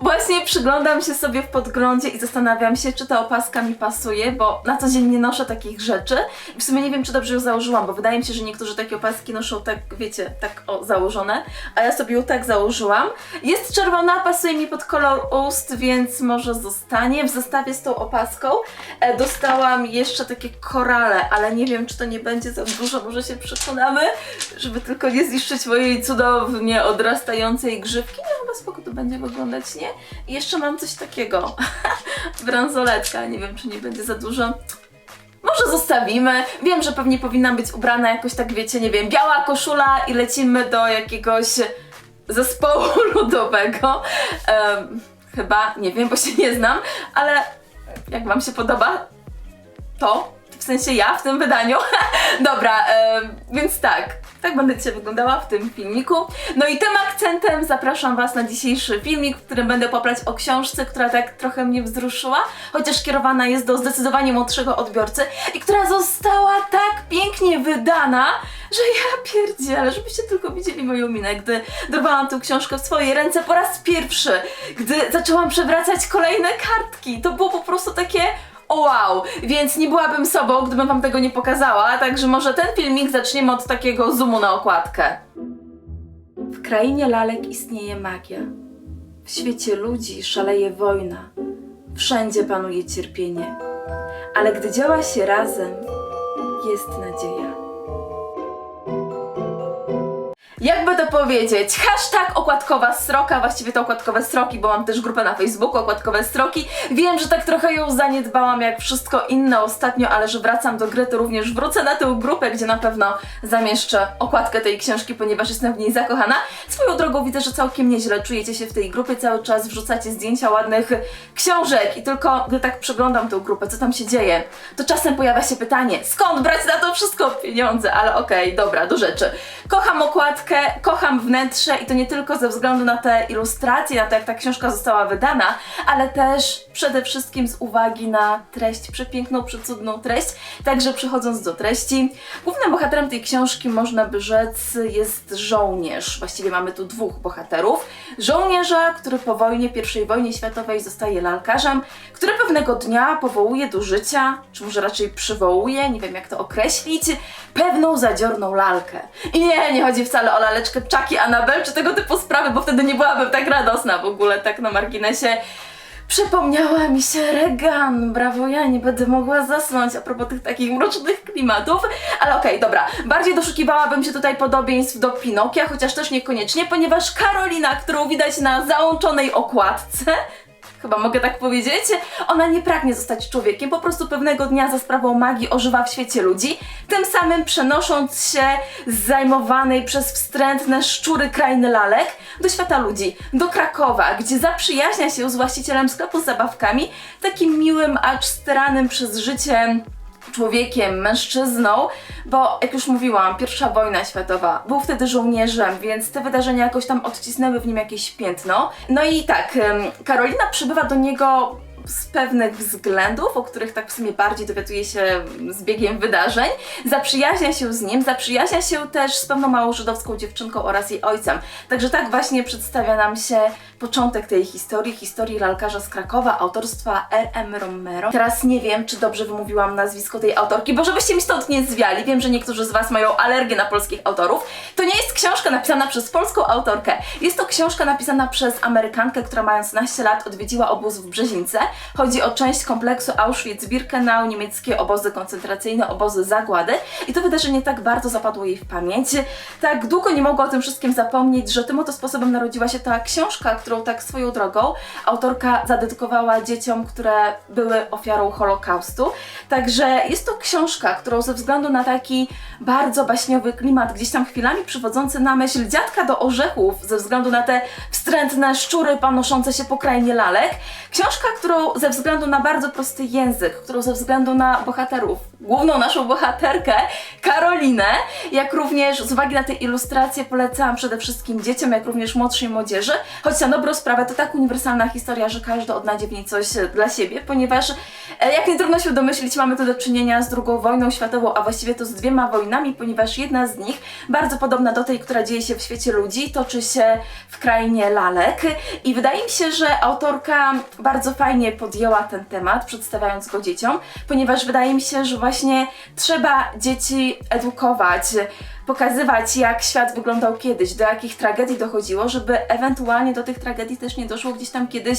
Właśnie przyglądam się sobie w podglądzie i zastanawiam się, czy ta opaska mi pasuje, bo na co dzień nie noszę takich rzeczy. W sumie nie wiem, czy dobrze ją założyłam, bo wydaje mi się, że niektórzy takie opaski noszą tak, wiecie, tak o, założone, a ja sobie ją tak założyłam. Jest czerwona, pasuje mi pod kolor ust, więc może zostanie w zestawie z tą opaską. E, dostałam jeszcze takie korale, ale nie wiem, czy to nie będzie za dużo, może się przekonamy, żeby tylko nie zniszczyć mojej cudownie odrastającej grzywki. No chyba spoko to będzie wyglądać, nie? I jeszcze mam coś takiego, bransoletka, nie wiem, czy nie będzie za dużo. Może zostawimy. Wiem, że pewnie powinnam być ubrana jakoś tak, wiecie, nie wiem, biała koszula i lecimy do jakiegoś zespołu ludowego. Em, chyba, nie wiem, bo się nie znam, ale jak Wam się podoba, to w sensie ja w tym wydaniu. Dobra, em, więc tak. Tak będę dzisiaj wyglądała w tym filmiku. No i tym akcentem zapraszam Was na dzisiejszy filmik, w którym będę poplać o książce, która tak trochę mnie wzruszyła, chociaż kierowana jest do zdecydowanie młodszego odbiorcy i która została tak pięknie wydana, że ja pierdzielę, żebyście tylko widzieli moją minę, gdy dorwałam tę książkę w swoje ręce po raz pierwszy, gdy zaczęłam przewracać kolejne kartki. To było po prostu takie o wow, więc nie byłabym sobą, gdybym wam tego nie pokazała, także może ten filmik zaczniemy od takiego zoomu na okładkę. W krainie lalek istnieje magia. W świecie ludzi szaleje wojna. Wszędzie panuje cierpienie. Ale gdy działa się razem, jest nadzieja. Jakby to powiedzieć, hashtag okładkowa sroka, właściwie to okładkowe sroki, bo mam też grupę na Facebooku, okładkowe sroki. Wiem, że tak trochę ją zaniedbałam jak wszystko inne ostatnio, ale że wracam do gry, to również wrócę na tę grupę, gdzie na pewno zamieszczę okładkę tej książki, ponieważ jestem w niej zakochana. Swoją drogą widzę, że całkiem nieźle czujecie się w tej grupie, cały czas wrzucacie zdjęcia ładnych książek i tylko gdy tak przeglądam tę grupę, co tam się dzieje, to czasem pojawia się pytanie, skąd brać na to wszystko pieniądze, ale okej, dobra, do rzeczy. Kocham okładkę, kocham wnętrze i to nie tylko ze względu na te ilustracje, na to jak ta książka została wydana, ale też przede wszystkim z uwagi na treść, przepiękną, przecudną treść. Także przechodząc do treści, głównym bohaterem tej książki można by rzec jest żołnierz. Właściwie mamy tu dwóch bohaterów. Żołnierza, który po wojnie, I wojnie światowej zostaje lalkarzem, który pewnego dnia powołuje do życia, czy może raczej przywołuje, nie wiem jak to określić, pewną zadziorną lalkę. I nie, nie chodzi wcale o laleczkę Chucky, Annabelle czy tego typu sprawy, bo wtedy nie byłabym tak radosna w ogóle, tak na marginesie. Przypomniała mi się Regan, brawo, ja nie będę mogła zasnąć a propos tych takich mrocznych klimatów, ale okej, dobra, bardziej doszukiwałabym się tutaj podobieństw do Pinokia, chociaż też niekoniecznie, ponieważ Karolina, którą widać na załączonej okładce, chyba mogę tak powiedzieć, ona nie pragnie zostać człowiekiem, po prostu pewnego dnia za sprawą magii ożywa w świecie ludzi, tym samym przenosząc się z zajmowanej przez wstrętne szczury krainy lalek do świata ludzi, do Krakowa, gdzie zaprzyjaźnia się z właścicielem sklepu z zabawkami, takim miłym, acz staranym przez życie człowiekiem, mężczyzną, bo jak już mówiłam, pierwsza wojna światowa, był wtedy żołnierzem, więc te wydarzenia jakoś tam odcisnęły w nim jakieś piętno. No i tak, Karolina przybywa do niego z pewnych względów, o których tak w sumie bardziej dowiaduje się z biegiem wydarzeń, zaprzyjaźnia się z nim, zaprzyjaźnia się też z pewną małą żydowską dziewczynką oraz jej ojcem. Także tak właśnie przedstawia nam się początek tej historii, historii lalkarza z Krakowa, autorstwa R.M. Romero. Teraz nie wiem, czy dobrze wymówiłam nazwisko tej autorki, bo żebyście mi stąd nie zwiali, wiem, że niektórzy z Was mają alergię na polskich autorów. To nie jest książka napisana przez polską autorkę. Jest to książka napisana przez Amerykankę, która mając naście lat odwiedziła obóz w Brzezińce. Chodzi o część kompleksu Auschwitz-Birkenau, niemieckie obozy koncentracyjne, obozy zagłady. I to wydarzenie tak bardzo zapadło jej w pamięć. Tak długo nie mogła o tym wszystkim zapomnieć, że tym oto sposobem narodziła się ta książka, którą tak swoją drogą autorka zadedykowała dzieciom, które były ofiarą Holokaustu. Także jest to książka, którą ze względu na taki bardzo baśniowy klimat, gdzieś tam chwilami przywodzący na myśl dziadka do orzechów, ze względu na te wstrętne szczury panoszące się po krainie lalek, książka, którą ze względu na bardzo prosty język, którą ze względu na bohaterów główną naszą bohaterkę, Karolinę, jak również z uwagi na te ilustracje polecałam przede wszystkim dzieciom, jak również młodszej młodzieży, choć na dobrą sprawę to tak uniwersalna historia, że każdy odnajdzie w niej coś e, dla siebie, ponieważ e, jak nie trudno się domyślić, mamy tu do czynienia z II wojną światową, a właściwie to z dwiema wojnami, ponieważ jedna z nich, bardzo podobna do tej, która dzieje się w świecie ludzi, toczy się w krainie lalek. I wydaje mi się, że autorka bardzo fajnie podjęła ten temat, przedstawiając go dzieciom, ponieważ wydaje mi się, że właśnie trzeba dzieci edukować, pokazywać jak świat wyglądał kiedyś, do jakich tragedii dochodziło, żeby ewentualnie do tych tragedii też nie doszło gdzieś tam kiedyś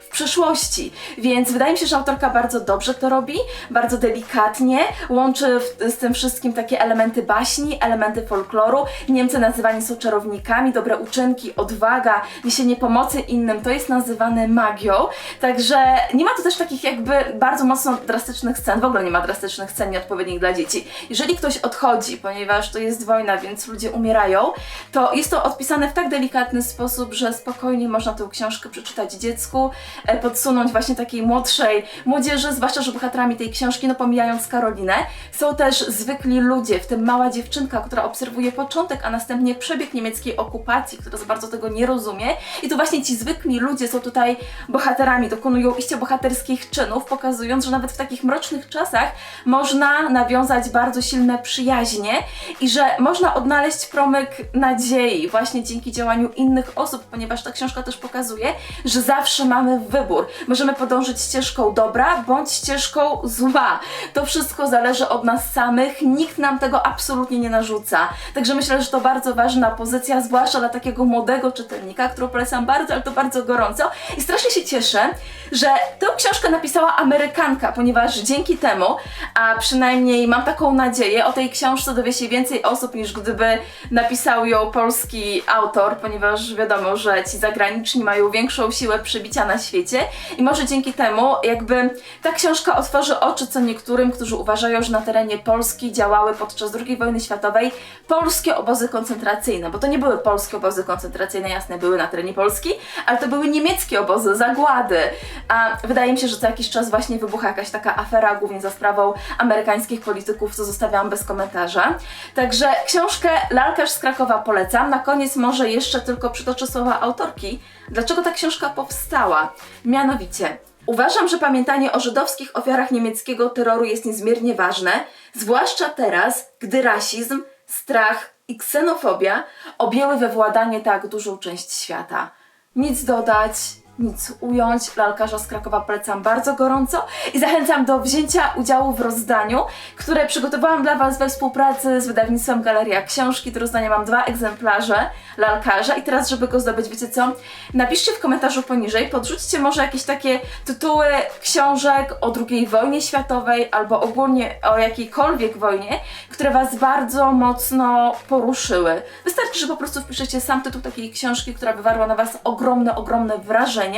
w przeszłości. Więc wydaje mi się, że autorka bardzo dobrze to robi, bardzo delikatnie, łączy w, z tym wszystkim takie elementy baśni, elementy folkloru. Niemcy nazywani są czarownikami, dobre uczynki, odwaga, niesienie pomocy innym, to jest nazywane magią. Także nie ma tu też takich jakby bardzo mocno drastycznych scen, w ogóle nie ma drastycznych scen nieodpowiednich dla dzieci. Jeżeli ktoś odchodzi, ponieważ to jest wojna, więc ludzie umierają, to jest to odpisane w tak delikatny sposób, że spokojnie można tę książkę przeczytać dziecku, e, podsunąć właśnie takiej młodszej młodzieży, zwłaszcza, że bohaterami tej książki, no pomijając Karolinę, są też zwykli ludzie, w tym mała dziewczynka, która obserwuje początek, a następnie przebieg niemieckiej okupacji, która za bardzo tego nie rozumie. I to właśnie ci zwykli ludzie są tutaj bohaterami, dokonują iście bohaterskich czynów, pokazując, że nawet w takich mrocznych czasach można nawiązać bardzo silne przyjaźnie i że można odnaleźć promyk nadziei właśnie dzięki działaniu innych osób, ponieważ ta książka też pokazuje, że zawsze mamy wybór. Możemy podążyć ścieżką dobra bądź ścieżką zła. To wszystko zależy od nas samych, nikt nam tego absolutnie nie narzuca. Także myślę, że to bardzo ważna pozycja, zwłaszcza dla takiego młodego czytelnika, którą polecam bardzo, ale to bardzo gorąco. I strasznie się cieszę, że tę książkę napisała Amerykanka, ponieważ dzięki temu, a przynajmniej mam taką nadzieję, o tej książce dowie się więcej osób niż gdyby napisał ją polski autor, ponieważ wiadomo, że ci zagraniczni mają większą siłę przybicia na świecie i może dzięki temu jakby ta książka otworzy oczy co niektórym, którzy uważają, że na terenie Polski działały podczas II wojny światowej polskie obozy koncentracyjne, bo to nie były polskie obozy koncentracyjne, jasne, były na terenie Polski, ale to były niemieckie obozy, zagłady. A wydaje mi się, że co jakiś czas właśnie wybucha jakaś taka afera, głównie za sprawą amerykańskich polityków, co zostawiam bez komentarza. Także książkę Lalkarz z Krakowa polecam. Na koniec może jeszcze tylko przytoczę słowa autorki. Dlaczego ta książka powstała? Mianowicie, Uważam, że pamiętanie o żydowskich ofiarach niemieckiego terroru jest niezmiernie ważne, zwłaszcza teraz, gdy rasizm, strach i ksenofobia objęły we władanie tak dużą część świata. Nic dodać, nic ująć. Lalkarza z Krakowa polecam bardzo gorąco i zachęcam do wzięcia udziału w rozdaniu, które przygotowałam dla Was we współpracy z wydawnictwem Galeria Książki. Do rozdania mam dwa egzemplarze lalkarza i teraz, żeby go zdobyć, wiecie co? Napiszcie w komentarzu poniżej, podrzućcie może jakieś takie tytuły książek o II wojnie światowej albo ogólnie o jakiejkolwiek wojnie, które Was bardzo mocno poruszyły. Wystarczy, że po prostu wpiszecie sam tytuł takiej książki, która wywarła na Was ogromne, ogromne wrażenie.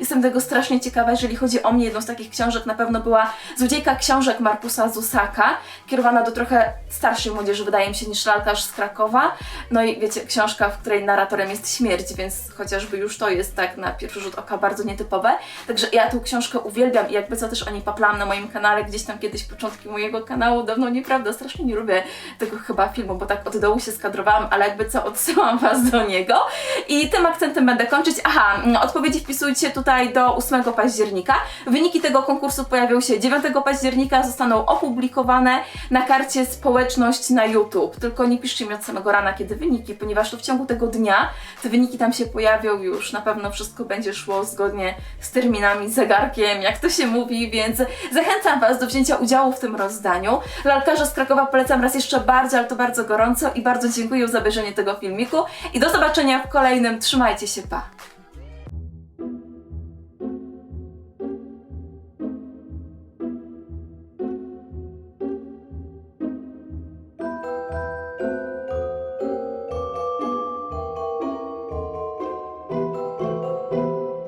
Jestem tego strasznie ciekawa, jeżeli chodzi o mnie. Jedną z takich książek na pewno była Złodziejka książek Markusa Zusaka, kierowana do trochę starszej młodzieży, wydaje mi się, niż Lalkarz z Krakowa. No i wiecie, książka, w której narratorem jest śmierć, więc chociażby już to jest tak na pierwszy rzut oka bardzo nietypowe. Także ja tę książkę uwielbiam i jakby co też o niej paplałam na moim kanale, gdzieś tam kiedyś początki mojego kanału, dawno nieprawda, strasznie nie lubię tego chyba filmu, bo tak od dołu się skadrowałam, ale jakby co odsyłam Was do niego. I tym akcentem będę kończyć. Aha, mm, odpowiedzi wpisujcie tutaj do 8 października. Wyniki tego konkursu pojawią się 9 października, zostaną opublikowane na karcie społeczność na YouTube. Tylko nie piszcie mi od samego rana, kiedy wyniki, ponieważ to w ciągu tego dnia te wyniki tam się pojawią już, na pewno wszystko będzie szło zgodnie z terminami, zegarkiem, jak to się mówi, więc zachęcam Was do wzięcia udziału w tym rozdaniu. Lalkarza z Krakowa polecam raz jeszcze bardzo, ale to bardzo gorąco i bardzo dziękuję za obejrzenie tego filmiku i do zobaczenia w kolejnym. Trzymajcie się, pa!